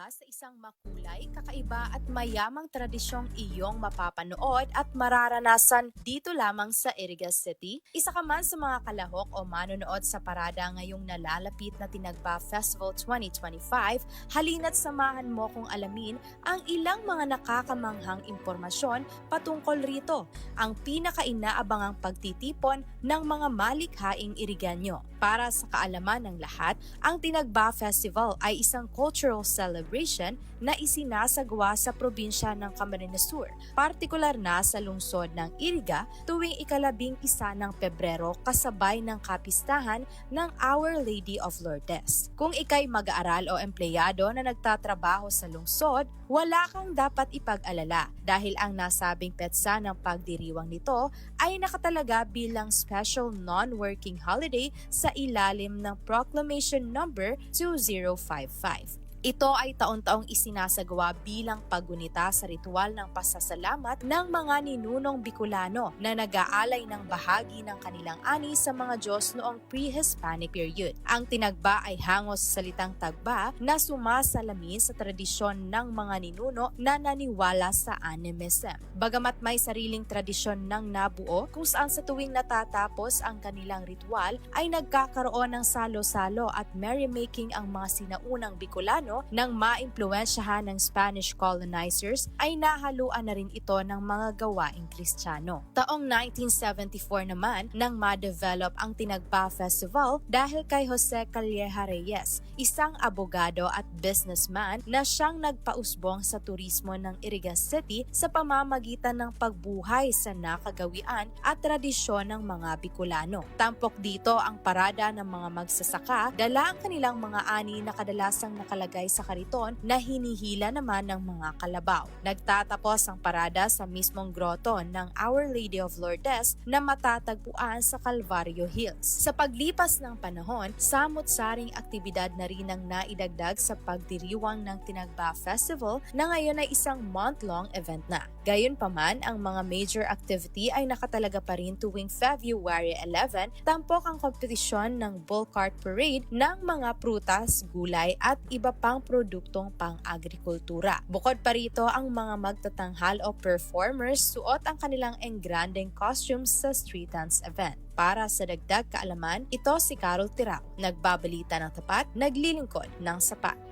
ba sa isang makulay, kakaiba at mayamang tradisyong iyong mapapanood at mararanasan dito lamang sa Irigas City? Isa ka man sa mga kalahok o manonood sa parada ngayong nalalapit na Tinagba Festival 2025, halina't samahan mo kung alamin ang ilang mga nakakamanghang impormasyon patungkol rito, ang pinakainaabangang pagtitipon ng mga malikhaing Iriganyo. Para sa kaalaman ng lahat, ang Tinagba Festival ay isang cultural celebration na isinasagawa sa probinsya ng Camarines Sur, partikular na sa lungsod ng Iriga tuwing ikalabing isa ng Pebrero kasabay ng kapistahan ng Our Lady of Lourdes. Kung ikay mag-aaral o empleyado na nagtatrabaho sa lungsod, wala kang dapat ipag-alala dahil ang nasabing petsa ng pagdiriwang nito ay nakatalaga bilang special non-working holiday sa ilalim ng Proclamation Number 2055. Ito ay taon-taong isinasagawa bilang paggunita sa ritual ng pasasalamat ng mga ninunong Bicolano na nag-aalay ng bahagi ng kanilang ani sa mga Diyos noong pre-Hispanic period. Ang tinagba ay hangos sa salitang tagba na sumasalamin sa tradisyon ng mga ninuno na naniwala sa animism. Bagamat may sariling tradisyon ng nabuo kung saan sa tuwing natatapos ang kanilang ritual ay nagkakaroon ng salo-salo at merrymaking ang mga sinaunang Bicolano nang maimpluwensyahan ng Spanish colonizers ay nahaluan na rin ito ng mga gawaing Kristiyano. Taong 1974 naman nang ma-develop ang Tinagba Festival dahil kay Jose Calleja Reyes, isang abogado at businessman na siyang nagpausbong sa turismo ng Irigas City sa pamamagitan ng pagbuhay sa nakagawian at tradisyon ng mga Bicolano. Tampok dito ang parada ng mga magsasaka, dala ang kanilang mga ani na kadalasang nakalagay sa kariton na hinihila naman ng mga kalabaw. Nagtatapos ang parada sa mismong groto ng Our Lady of Lourdes na matatagpuan sa Calvario Hills. Sa paglipas ng panahon, samot-saring aktibidad na rin ang naidagdag sa pagdiriwang ng Tinagba Festival na ngayon ay isang month-long event na. Gayunpaman, ang mga major activity ay nakatalaga pa rin tuwing February 11, tampok ang kompetisyon ng Bull Cart Parade ng mga prutas, gulay at iba pang produktong pang-agrikultura. Bukod pa rito ang mga magtatanghal o performers suot ang kanilang engrandeng costumes sa street dance event. Para sa dagdag kaalaman, ito si Carol Tirao, nagbabalita ng tapat, naglilingkod ng sapat.